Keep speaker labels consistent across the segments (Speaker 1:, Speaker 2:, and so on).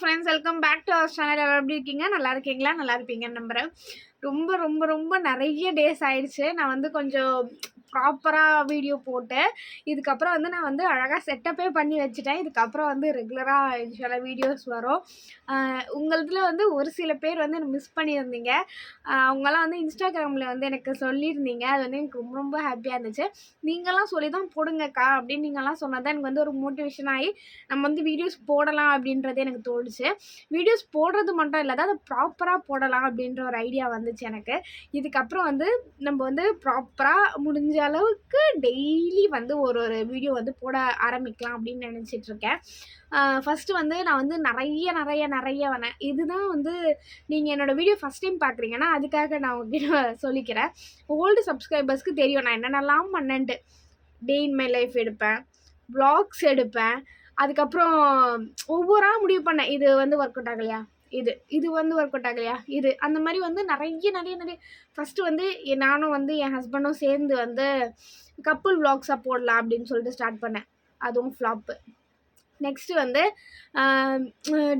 Speaker 1: friends welcome back to our channel எல்லாம் எப்படி இருக்கீங்க நல்லா இருக்கீங்களா நல்லா இருப்பீங்கன்னு நம்புகிறேன் ரொம்ப ரொம்ப ரொம்ப நிறைய டேஸ் ஆயிடுச்சு நான் வந்து கொஞ்சம் ப்ராப்பராக வீடியோ போட்டேன் இதுக்கப்புறம் வந்து நான் வந்து அழகாக செட்டப்பே பண்ணி வச்சுட்டேன் இதுக்கப்புறம் வந்து ரெகுலராக சில வீடியோஸ் வரும் உங்களதில் வந்து ஒரு சில பேர் வந்து எனக்கு மிஸ் பண்ணியிருந்தீங்க அவங்களாம் வந்து இன்ஸ்டாகிராமில் வந்து எனக்கு சொல்லியிருந்தீங்க அது வந்து எனக்கு ரொம்ப ரொம்ப ஹாப்பியாக இருந்துச்சு நீங்களாம் சொல்லி தான் போடுங்கக்கா அப்படின்னு நீங்களாம் தான் எனக்கு வந்து ஒரு மோட்டிவேஷன் ஆகி நம்ம வந்து வீடியோஸ் போடலாம் அப்படின்றது எனக்கு தோணுச்சு வீடியோஸ் போடுறது மட்டும் இல்லாத அதை ப்ராப்பராக போடலாம் அப்படின்ற ஒரு ஐடியா வந்துச்சு எனக்கு இதுக்கப்புறம் வந்து நம்ம வந்து ப்ராப்பராக முடிஞ்ச முடிஞ்ச அளவுக்கு டெய்லி வந்து ஒரு ஒரு வீடியோ வந்து போட ஆரம்பிக்கலாம் அப்படின்னு நினச்சிட்டு இருக்கேன் ஃபஸ்ட்டு வந்து நான் வந்து நிறைய நிறைய நிறைய வரேன் இதுதான் வந்து நீங்கள் என்னோடய வீடியோ ஃபஸ்ட் டைம் பார்க்குறீங்கன்னா அதுக்காக நான் உங்ககிட்ட சொல்லிக்கிறேன் ஓல்டு சப்ஸ்கிரைபர்ஸ்க்கு தெரியும் நான் என்னென்னலாம் பண்ணேன்ட்டு டே இன் மை லைஃப் எடுப்பேன் ப்ளாக்ஸ் எடுப்பேன் அதுக்கப்புறம் ஒவ்வொரு முடிவு பண்ணேன் இது வந்து ஒர்க் அவுட் ஆகலையா இது இது வந்து ஒர்க் அவுட் ஆகலையா இது அந்த மாதிரி வந்து நிறைய நிறைய நிறைய ஃபஸ்ட்டு வந்து நானும் வந்து என் ஹஸ்பண்டும் சேர்ந்து வந்து கப்புள் விளாக்ஸாக போடலாம் அப்படின்னு சொல்லிட்டு ஸ்டார்ட் பண்ணேன் அதுவும் ஃப்ளாப்பு நெக்ஸ்ட்டு வந்து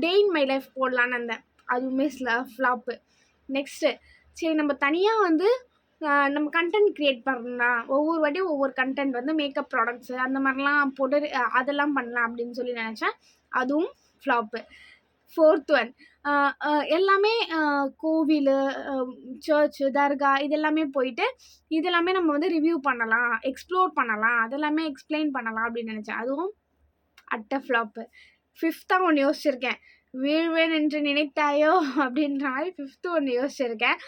Speaker 1: டெய்ன் இன் மை லைஃப் போடலான்னு இருந்தேன் அதுவுமே ஃப்ளாப்பு நெக்ஸ்ட்டு சரி நம்ம தனியாக வந்து நம்ம கண்டென்ட் க்ரியேட் பண்ணலாம் ஒவ்வொரு வாட்டியும் ஒவ்வொரு கண்டென்ட் வந்து மேக்கப் ப்ராடக்ட்ஸு அந்த மாதிரிலாம் போட்டு அதெல்லாம் பண்ணலாம் அப்படின்னு சொல்லி நினச்சேன் அதுவும் ஃப்ளாப்பு ஃபோர்த் ஒன் எல்லாமே கோவில் சர்ச்சு தர்கா இதெல்லாமே போயிட்டு இதெல்லாமே நம்ம வந்து ரிவ்யூ பண்ணலாம் எக்ஸ்ப்ளோர் பண்ணலாம் அதெல்லாமே எக்ஸ்பிளைன் பண்ணலாம் அப்படின்னு நினச்சேன் அதுவும் அட்டை ஃப்ளாப்பு ஃபிஃப்த்தாக ஒன்று யோசிச்சிருக்கேன் வீழ்வேன் என்று நினைத்தாயோ அப்படின்ற மாதிரி ஃபிஃப்த்து ஒன்று யோசிச்சிருக்கேன்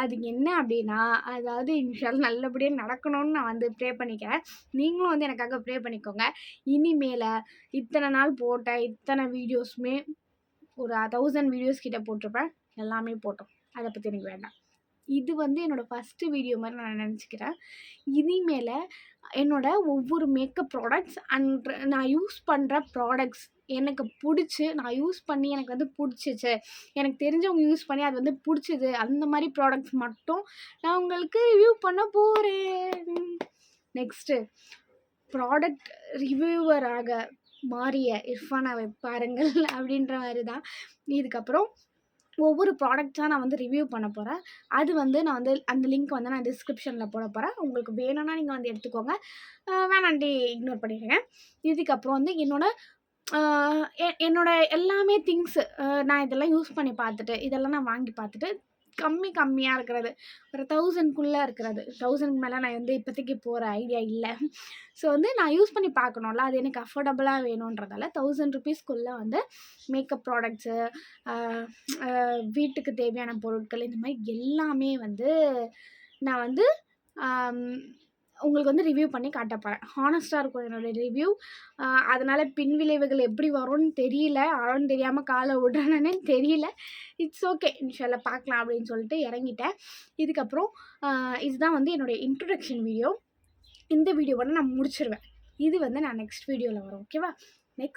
Speaker 1: அது என்ன அப்படின்னா அதாவது இன்ஷால் நல்லபடியாக நடக்கணும்னு நான் வந்து ப்ரே பண்ணிக்கிறேன் நீங்களும் வந்து எனக்காக ப்ரே பண்ணிக்கோங்க இனிமேல் இத்தனை நாள் போட்ட இத்தனை வீடியோஸுமே ஒரு தௌசண்ட் வீடியோஸ் கிட்டே போட்டிருப்பேன் எல்லாமே போட்டோம் அதை பற்றி எனக்கு வேண்டாம் இது வந்து என்னோடய ஃபஸ்ட்டு வீடியோ மாதிரி நான் நினச்சிக்கிறேன் இனிமேல் என்னோடய ஒவ்வொரு மேக்கப் ப்ராடக்ட்ஸ் அண்ட் நான் யூஸ் பண்ணுற ப்ராடக்ட்ஸ் எனக்கு பிடிச்சி நான் யூஸ் பண்ணி எனக்கு வந்து பிடிச்சிச்சு எனக்கு தெரிஞ்சவங்க யூஸ் பண்ணி அது வந்து பிடிச்சிது அந்த மாதிரி ப்ராடக்ட்ஸ் மட்டும் நான் உங்களுக்கு ரிவ்யூ பண்ண போகிறேன் நெக்ஸ்ட்டு ப்ராடக்ட் ரிவ்யூவராக மாறிய இர்ஃபானை பாருங்கள் அப்படின்ற மாதிரி தான் இதுக்கப்புறம் ஒவ்வொரு ப்ராடக்ட்ஸாக நான் வந்து ரிவ்யூ பண்ண போகிறேன் அது வந்து நான் வந்து அந்த லிங்க் வந்து நான் டிஸ்கிரிப்ஷனில் போட போகிறேன் உங்களுக்கு வேணும்னா நீங்கள் வந்து எடுத்துக்கோங்க வேணாண்டி இக்னோர் பண்ணிடுங்க இதுக்கப்புறம் வந்து என்னோடய என்னோட எல்லாமே திங்ஸு நான் இதெல்லாம் யூஸ் பண்ணி பார்த்துட்டு இதெல்லாம் நான் வாங்கி பார்த்துட்டு கம்மி கம்மியாக இருக்கிறது ஒரு தௌசண்ட்குள்ளே இருக்கிறது தௌசண்ட்க்கு மேலே நான் வந்து இப்போதைக்கு போகிற ஐடியா இல்லை ஸோ வந்து நான் யூஸ் பண்ணி பார்க்கணும்ல அது எனக்கு அஃபோர்டபுளாக வேணுன்றதால தௌசண்ட் ருபீஸ்க்குள்ளே வந்து மேக்கப் ப்ராடக்ட்ஸு வீட்டுக்கு தேவையான பொருட்கள் இந்த மாதிரி எல்லாமே வந்து நான் வந்து உங்களுக்கு வந்து ரிவ்யூ பண்ணி காட்ட ஹானஸ்ட்டாக இருக்கும் என்னோடய ரிவ்யூ அதனால் பின் விளைவுகள் எப்படி வரும்னு தெரியல ஆளும் தெரியாமல் காலை விடுறேன்னு தெரியல இட்ஸ் ஓகே இன்ஷால பார்க்கலாம் அப்படின்னு சொல்லிட்டு இறங்கிட்டேன் இதுக்கப்புறம் இதுதான் வந்து என்னுடைய இன்ட்ரடக்ஷன் வீடியோ இந்த வீடியோவோட நான் முடிச்சிருவேன் இது வந்து நான் நெக்ஸ்ட் வீடியோவில் வரும் ஓகேவா நெக்ஸ்ட்